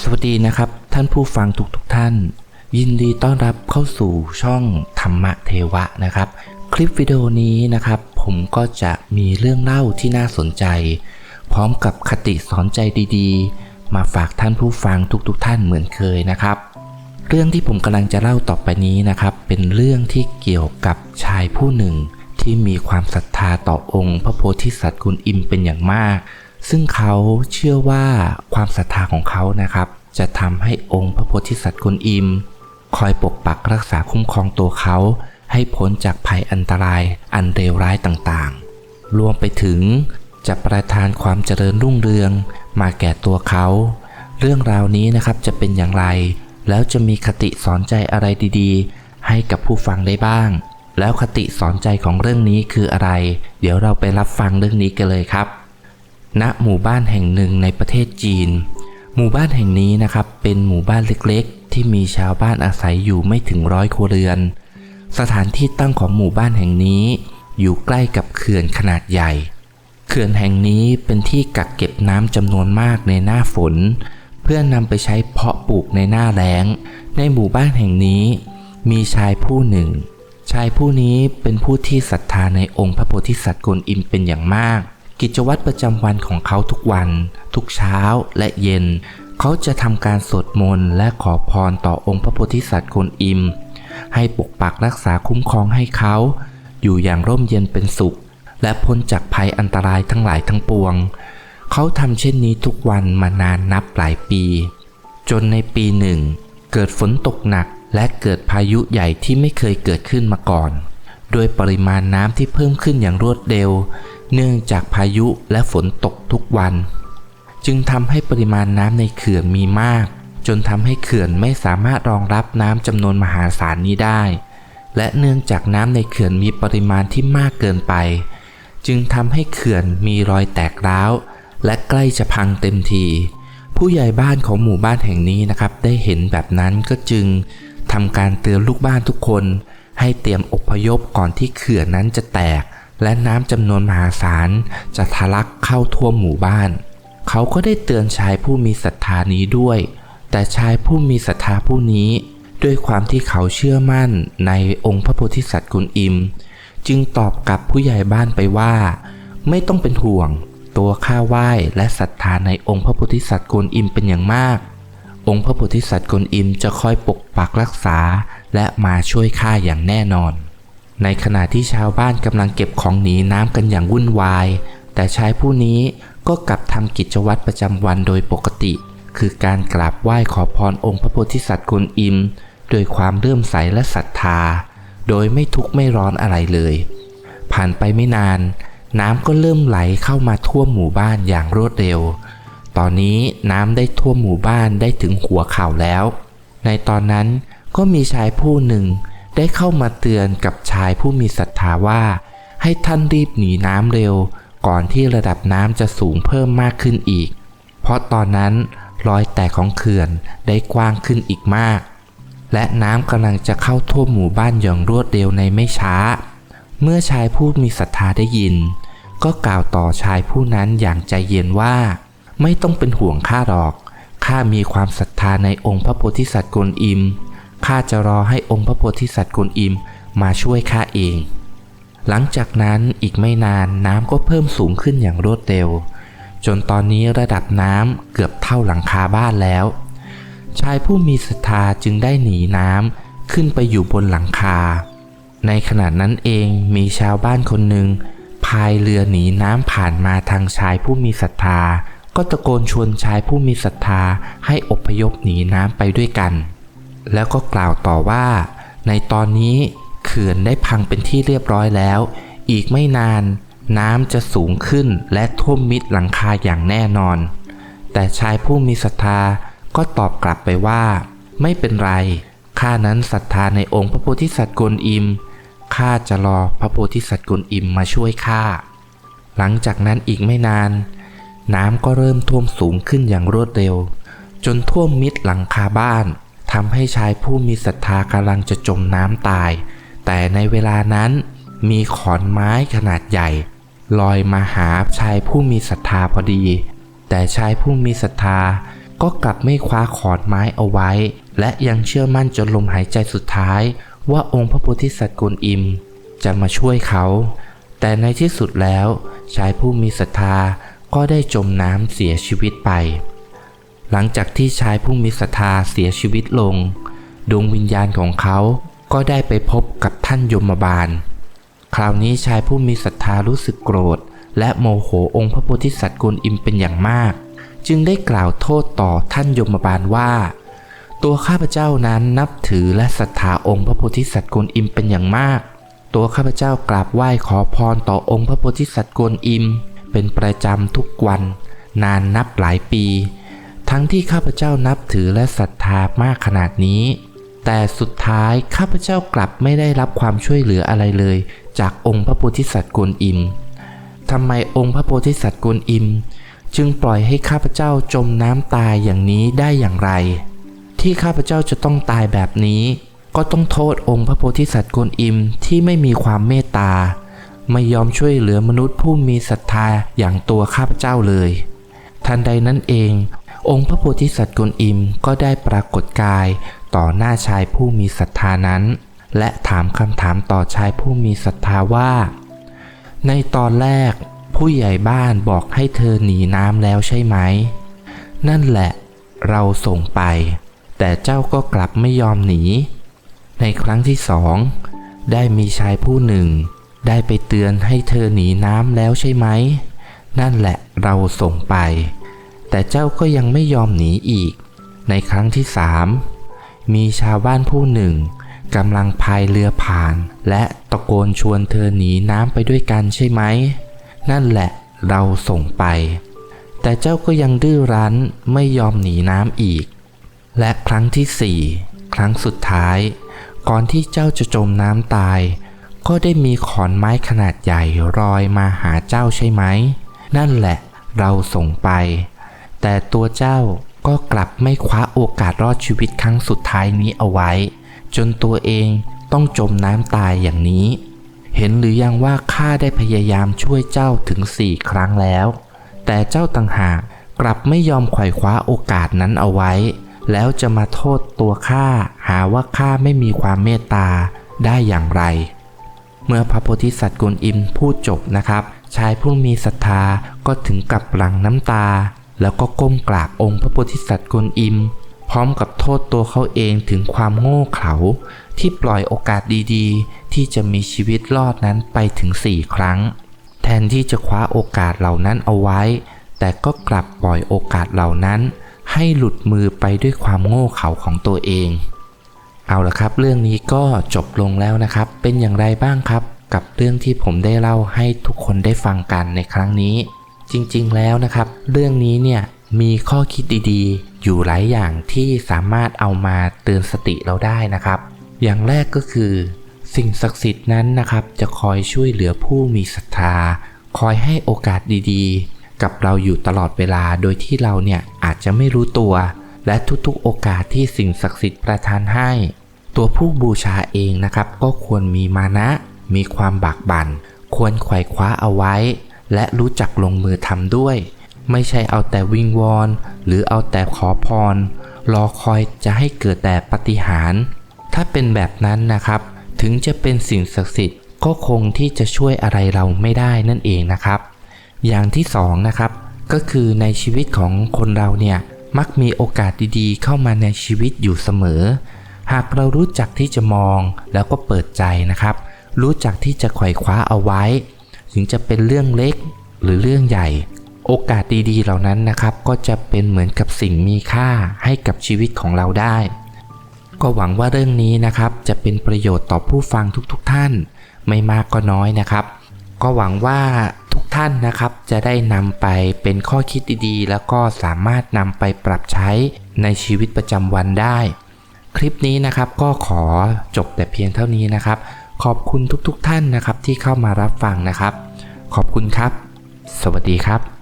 สวัสดีนะครับ ท่านผู้ฟังทุกๆทท่าน ยินดีต้อนรับเข้าสู่ช่องธรรมะเทวะนะครับ คลิปวิดีโอนี้นะครับ ผมก็จะมีเรื่องเล่าที่น่าสนใจ พร้อมกับคติสอนใจดีๆ มาฝากท่านผู้ฟังทุกๆทท่านเหมือนเคยนะครับ เรื่องที่ผมกำลังจะเล่าต่อไปนี้นะครับ เป็นเรื่องที่เกี่ยวกับชายผู้หนึ่ง ที่มีความศรัทธาต่อองค์ พระโพธิสัตว์คุณอิมเป็นอย่างมาก ซึ่งเขาเชื่อว่าความศรัทธาของเขานะครับ จะทำให้องค์พระโพธิสัตว์คุณอิม คอยปกปักรักษาคุ้มครองตัวเขา ให้พ้นจากภัยอันตรายอันเลวร้ายต่างๆ รวมไปถึงจะประทานความเจริญรุ่งเรืองมาแก่ตัวเขา เรื่องราวนี้นะครับจะเป็นอย่างไร แล้วจะมีคติสอนใจอะไรดีๆ ให้กับผู้ฟังได้บ้าง แล้วคติสอนใจของเรื่องนี้คืออะไร เดี๋ยวเราไปรับฟังเรื่องนี้กันเลยครับ ณ หมู่บ้านแห่งหนึ่งในประเทศจีน หมู่บ้านแห่งนี้นะครับ เป็นหมู่บ้านเล็กๆ ที่มีชาวบ้านอาศัยอยู่ไม่ถึงร้อยครัวเรือน สถานที่ตั้งของหมู่บ้านแห่งนี้ อยู่ใกล้กับเขื่อนขนาดใหญ่ เขื่อนแห่งนี้เป็นที่กักเก็บน้ำจำนวนมากในหน้าฝน เพื่อนำไปใช้เพาะปลูกในหน้าแล้ง ในหมู่บ้านแห่งนี้ มีชายผู้หนึ่ง ชายผู้นี้เป็นผู้ที่ศรัทธาในองค์พระโพธิสัตว์กวนอิมเป็นอย่างมาก กิจวัตรประจำวันของเขาทุกวัน ทุกเช้าและเย็น เขาจะทำการสวดมนต์และขอพรต่อองค์พระโพธิสัตว์กวนอิม ให้ปกปักรักษาคุ้มครองให้เขา อยู่อย่างร่มเย็นเป็นสุข และพ้นจากภัยอันตรายทั้งหลายทั้งปวง เขาทำเช่นนี้ทุกวันมานานนับหลายปี จนในปีหนึ่ง เกิดฝนตกหนัก และเกิดพายุใหญ่ที่ไม่เคยเกิดขึ้นมาก่อน โดยปริมาณน้ำที่เพิ่มขึ้นอย่างรวดเร็ว เนื่องจากพายุและฝนตกทุกวัน จึงทำให้ปริมาณน้ำในเขื่อนมีมาก จนทำให้เขื่อนไม่สามารถรองรับน้ำจำนวนมหาศาลนี้ได้ และเนื่องจากน้ำในเขื่อนมีปริมาณที่มากเกินไป จึงทำให้เขื่อนมีรอยแตกร้าวและใกล้จะพังเต็มที ผู้ใหญ่บ้านของหมู่บ้านแห่งนี้นะครับ ได้เห็นแบบนั้นก็จึง ทำการเตือนลูกบ้านทุกคน ให้เตรียมอพยพก่อนที่เขื่อนนั้นจะแตก และน้ำจำนวนมหาศาลจะทะลักเข้าท่วมหมู่บ้าน เขาก็ได้เตือนชายผู้มีศรัทธานี้ด้วย แต่ชายผู้มีศรัทธาผู้นี้ ด้วยความที่เขาเชื่อมั่นในองค์พระโพธิสัตว์กุลอิม จึงตอบกับผู้ใหญ่บ้านไปว่า ไม่ต้องเป็นห่วง ตัวข้าไหว้และศรัทธาในองค์พระโพธิสัตว์กุลอิมเป็นอย่างมาก องค์พระโพธิสัตว์กลอิมจะคอยปกปักรักษา และมาช่วยข้าอย่างแน่นอน ในขณะที่ชาวบ้านกำลังเก็บของหนีน้ำกันอย่างวุ่นวาย แต่ชายผู้นี้ก็กลับทำกิจวัตรประจำวันโดยปกติ คือการกราบไหว้ขอพรองค์พระโพธิสัตว์กลอิมด้วยความเลื่อมใสและศรัทธา โดยไม่ทุกข์ไม่ร้อนอะไรเลย ผ่านไปไม่นาน น้ำก็เริ่มไหลเข้ามาท่วมหมู่บ้านอย่างรวดเร็ว ตอนนี้น้ำได้ท่วมหมู่บ้านได้ถึงหัวเข่าแล้ว ในตอนนั้นก็มีชายผู้หนึ่งได้เข้ามาเตือนกับชายผู้มีศรัทธาว่า ให้ท่านรีบหนีน้ำเร็ว ก่อนที่ระดับน้ำจะสูงเพิ่มมากขึ้นอีก เพราะตอนนั้นรอยแตกของเขื่อนได้กว้างขึ้นอีกมาก และน้ำกำลังจะเข้าท่วมหมู่บ้านอย่างรวดเร็วในไม่ช้า เมื่อชายผู้มีศรัทธาได้ยิน ก็กล่าวต่อชายผู้นั้นอย่างใจเย็นว่า ไม่ต้องเป็นห่วงข้าหรอก ข้ามีความศรัทธาในองค์พระโพธิสัตว์กวนอิม ข้าจะรอให้องค์พระโพธิสัตว์กวนอิมมาช่วยข้าเอง หลังจากนั้นอีกไม่นานน้ำก็เพิ่มสูงขึ้นอย่างรวดเร็ว จนตอนนี้ระดับน้ำเกือบเท่าหลังคาบ้านแล้ว ชายผู้มีศรัทธาจึงได้หนีน้ำขึ้นไปอยู่บนหลังคา ในขณะนั้นเองมีชาวบ้านคนหนึ่งพายเรือหนีน้ำผ่านมาทางชายผู้มีศรัทธา ก็ตะโกนชวนชายผู้มีศรัทธาให้อพยพหนีน้ำไปด้วยกัน แล้วก็กล่าวต่อว่า ในตอนนี้เขื่อนได้พังเป็นที่เรียบร้อยแล้ว อีกไม่นาน น้ำจะสูงขึ้นและท่วมมิดหลังคาอย่างแน่นอน แต่ชายผู้มีศรัทธาก็ตอบกลับไปว่า ไม่เป็นไรข้านั้นศรัทธาในองค์พระโพธิสัตว์กวนอิมข้าจะรอพระโพธิสัตว์กวนอิมมาช่วยข้าหลังจากนั้นอีกไม่นาน น้ำก็เริ่มท่วมสูงขึ้นอย่างรวดเร็ว จนท่วมมิดหลังคาบ้านทำให้ชายผู้มีศรัทธากำลังจะจมน้ำตาย แต่ในเวลานั้นมีขอนไม้ขนาดใหญ่ ลอยมาหาชายผู้มีศรัทธาพอดี แต่ชายผู้มีศรัทธาก็กลับไม่คว้าขอนไม้เอาไว้ และยังเชื่อมั่นจนลมหายใจสุดท้าย ว่าองค์พระโพธิสัตว์กวนอิม จะมาช่วยเขา แต่ในที่สุดแล้ว ชายผู้มีศรัทธา ก็ได้จมน้ำเสียชีวิตไป หลังจากที่ชายผู้มีศรัทธาเสียชีวิตลง ดวงวิญญาณของเขาก็ได้ไปพบกับท่านยมบาล คราวนี้ชายผู้มีศรัทธารู้สึกโกรธ และโมโหองค์พระโพธิสัตว์กวนอิมเป็นอย่างมาก จึงได้กล่าวโทษต่อท่านยมบาลว่า ตัวข้าพเจ้านั้นนับถือและศรัทธาองค์พระโพธิสัตว์กวนอิมเป็นอย่างมาก ตัวข้าพเจ้ากราบไหว้ขอพรต่อองค์พระโพธิสัตว์กวนอิม เป็นประจำทุกวัน นานนับหลายปี ทั้งที่ข้าพเจ้านับถือและศรัทธามากขนาดนี้ แต่สุดท้ายข้าพเจ้ากลับไม่ได้รับความช่วยเหลืออะไรเลย จากองค์พระโพธิสัตว์กวนอิมทำไมองค์พระโพธิสัตว์กวนอิม จึงปล่อยให้ข้าพเจ้าจมน้ำตายอย่างนี้ได้อย่างไร ที่ข้าพเจ้าจะต้องตายแบบนี้ ก็ต้องโทษองค์พระโพธิสัตว์กวนอิมที่ไม่มีความเมตตา ไม่ยอมช่วยเหลือมนุษย์ผู้มีศรัทธาอย่างตัวข้าพเจ้าเลย ทันใดนั้นเอง องค์พระโพธิสัตว์กวนอิมก็ได้ปรากฏกายต่อหน้าชายผู้มีศรัทธานั้น และถามคำถามต่อชายผู้มีศรัทธาว่า ในตอนแรกผู้ใหญ่บ้านบอกให้เธอหนีน้ำแล้วใช่ไหม นั่นแหละ เราส่งไป แต่เจ้าก็กลับไม่ยอมหนี ในครั้งที่สองได้มีชายผู้หนึ่ง ได้ไปเตือนให้เธอหนีน้ำแล้วใช่ไหม นั่นแหละเราส่งไป แต่เจ้าก็ยังไม่ยอมหนีอีก ในครั้งที่สามมีชาวบ้านผู้หนึ่งกำลังพายเรือผ่าน และตะโกนชวนเธอหนีน้ำไปด้วยกันใช่ไหม นั่นแหละเราส่งไป แต่เจ้าก็ยังดื้อรั้นไม่ยอมหนีน้ำอีก และครั้งที่สี่ครั้งสุดท้าย ก่อนที่เจ้าจะจมน้ำตาย ก็ได้มีขอนไม้ขนาดใหญ่รอยมาหาเจ้าใช่ไหม นั่นแหละเราส่งไป แต่ตัวเจ้าก็กลับไม่คว้าโอกาสรอดชีวิตครั้งสุดท้ายนี้เอาไว้ จนตัวเองต้องจมน้ำตายอย่างนี้ เห็นหรือยังว่าข้าได้พยายามช่วยเจ้าถึงสี่ครั้งแล้ว แต่เจ้าต่างหากกลับไม่ยอมไขว่คว้าโอกาสนั้นเอาไว้ แล้วจะมาโทษตัวข้าหาว่าข้าไม่มีความเมตตาได้อย่างไร เมื่อพระโพธิสัตว์กวนอิมพูดจบนะครับ ชายผู้มีศรัทธาก็ถึงกับหลั่งน้ำตา แล้วก็ก้มกราบองค์พระโพธิสัตว์กวนอิม พร้อมกับโทษตัวเขาเองถึงความโง่เขลาที่ปล่อยโอกาสดีๆ ที่จะมีชีวิตรอดนั้นไปถึงสี่ครั้ง แทนที่จะคว้าโอกาสเหล่านั้นเอาไว้ แต่ก็กลับปล่อยโอกาสเหล่านั้น ให้หลุดมือไปด้วยความโง่เขลาของตัวเอง เอาละครับ เรื่องนี้ก็จบลงแล้วนะครับ เป็นอย่างไรบ้างครับ กับเรื่องที่ผมได้เล่าให้ทุกคนได้ฟังกันในครั้งนี้ จริงๆแล้วนะครับ เรื่องนี้เนี่ยมีข้อคิดดีๆ อยู่หลายอย่างที่สามารถเอามาเตือนสติเราได้นะครับ อย่างแรกก็คือ สิ่งศักดิ์สิทธิ์นั้นนะครับ จะคอยช่วยเหลือผู้มีศรัทธา คอยให้โอกาสดีๆ กับเราอยู่ตลอดเวลาโดยที่เราเนี่ยอาจจะไม่รู้ตัว และทุกๆโอกาสที่สิ่งศักดิ์สิทธิ์ประทานให้ ตัวผู้บูชาเองนะครับ ก็ควรมีมานะ มีความบากบัน่น ควรไขว่คว้าเอาไว้ และรู้จักลงมือทำด้วย ไม่ใช่เอาแต่วิงวอนหรือเอาแต่ขอพร รอคอยจะให้เกิดแต่ปาฏิหารย์ถ้าเป็นแบบนั้นนะครับ ถึงจะเป็นสิ่งศักดิ์สิทธิ์ก็คงที่จะช่วยอะไรเราไม่ได้นั่นเองนะครับ อย่างที่สองนะครับ ก็คือในชีวิตของคนเราเนี่ยมักมีโอกาสดีๆ เข้ามาในชีวิตอยู่เสมอ หากเรารู้จักที่จะมองแล้วก็เปิดใจนะครับ รู้จักที่จะไขว่คว้าเอาไว้ ถึงจะเป็นเรื่องเล็กหรือเรื่องใหญ่ โอกาสดีๆเหล่านั้นนะครับ ก็จะเป็นเหมือนกับสิ่งมีค่าให้กับชีวิตของเราได้ ก็หวังว่าเรื่องนี้นะครับ จะเป็นประโยชน์ต่อผู้ฟังทุกๆทท่าน ไม่มากก็น้อยนะครับ ก็หวังว่าทุกท่านนะครับ จะได้นำไปเป็นข้อคิดดีๆ แล้วก็สามารถนำไปปรับใช้ในชีวิตประจำวันได้ คลิปนี้นะครับก็ขอจบแต่เพียงเท่านี้นะครับ ขอบคุณทุกๆทท่านนะครับที่เข้ามารับฟังนะครับ ขอบคุณครับ สวัสดีครับ